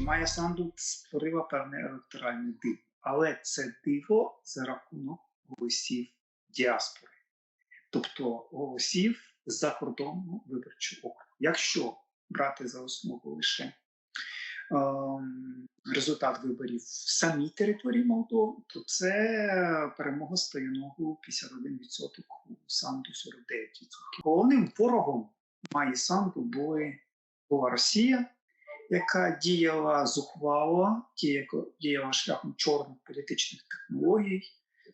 Майя Санду створила певне електоральне диво, але це диво за рахунок голосів діаспори, тобто голосів за закордонного виборчого округу. Якщо брати за основу лише ем, результат виборів в самій території Молдови, то це перемога стояного 51%, у Санду 49%. Головним ворогом Майї Санду були, була Росія, яка діяла зухвало, діяла, шляхом чорних політичних технологій,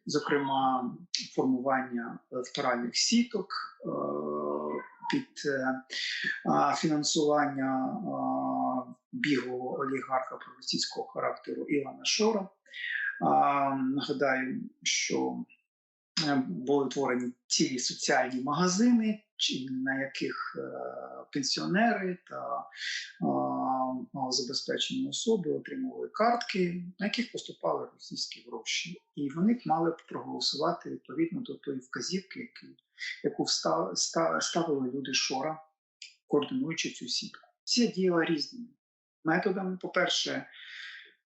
зокрема формування електоральних сіток е, під е, фінансування біглого олігарха проросійського характеру Івана Шора. Нагадаю, що е, були утворені цілі соціальні магазини, на яких пенсіонери та малозабезпечені особи отримували картки, на яких поступали російські гроші, і вони мали проголосувати відповідно до тої вказівки, яку ставили люди Шора, координуючи цю сітку. Всі діяла різними методами. По-перше, а,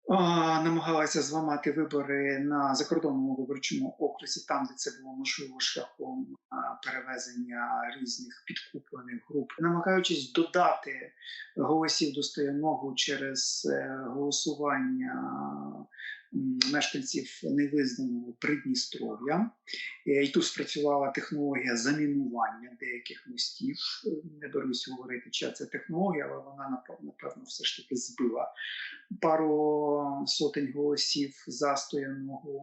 намагалася зламати вибори на закордонному виборчому окрузі, там, де це було можливо шляхом перевезення різних підкуплених груп, намагаючись додати голосів до стояного через е, голосування мешканців невизнаного Придністров'я. Е, І тут спрацювала технологія замінування деяких мостів. Не берусь говорити, чия це технологія, але вона напевно все ж таки збила пару сотень голосів застояного.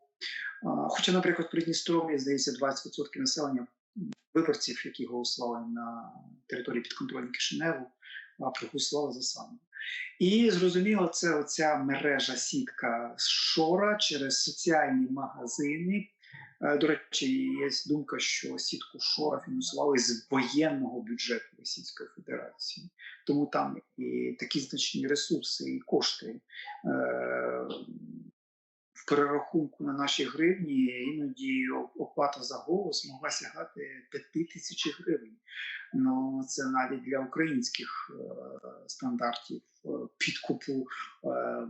Хоча, наприклад, в Придністров'ї, здається, 20% населення виборців, які голосували на території підконтрольної Кишиневу, проголосували за саме. І зрозуміло, це оця мережа сітка з Шора через соціальні магазини. Е, До речі, є думка, що сітку Шора фінансували з воєнного бюджету Російської Федерації. Тому там і такі значні ресурси і кошти е, в перерахунку на наші гривні іноді оплата за голос могла сягати 5 тисяч гривень. Ну це навіть для українських е, стандартів е, підкупу е,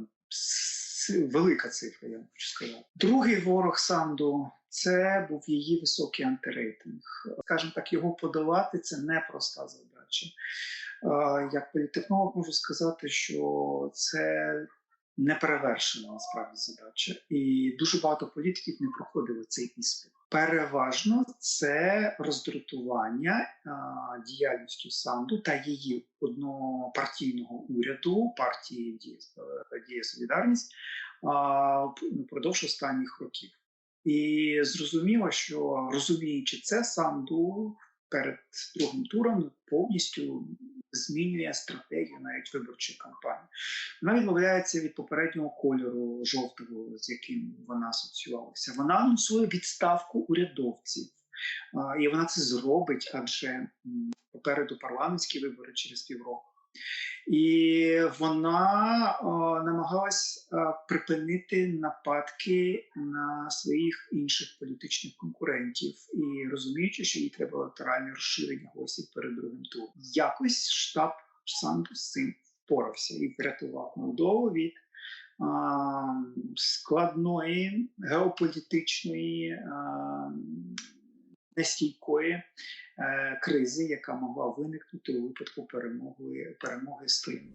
велика цифра, я хочу сказати. Другий ворог Санду це був її високий антирейтинг. Скажімо так, його подолати це непроста задача. Як політехнолог можу сказати, що це неперевершена насправді задача, і дуже багато політиків не проходили цей іспит. Переважно це роздратування діяльністю Санду та її однопартійного уряду партії Дія Солідарність а, впродовж останніх років. І зрозуміло, що розуміючи це, Санду перед другим туром повністю змінює стратегію навіть виборчої кампанії. Вона відмовляється від попереднього кольору жовтого, з яким вона асоціювалася. Вона анонсує відставку урядовців. І вона це зробить, адже попереду парламентські вибори через півроку. І вона е, намагалась е, припинити нападки на своїх інших політичних конкурентів і розуміючи, що їй треба електоральне розширення голосів перед другим туром. Якось штаб Санду з цим впорався і врятував Молдову від а, складної геополітичної а, нестійкої е, кризи, яка могла виникнути у випадку перемоги перемоги Стриму.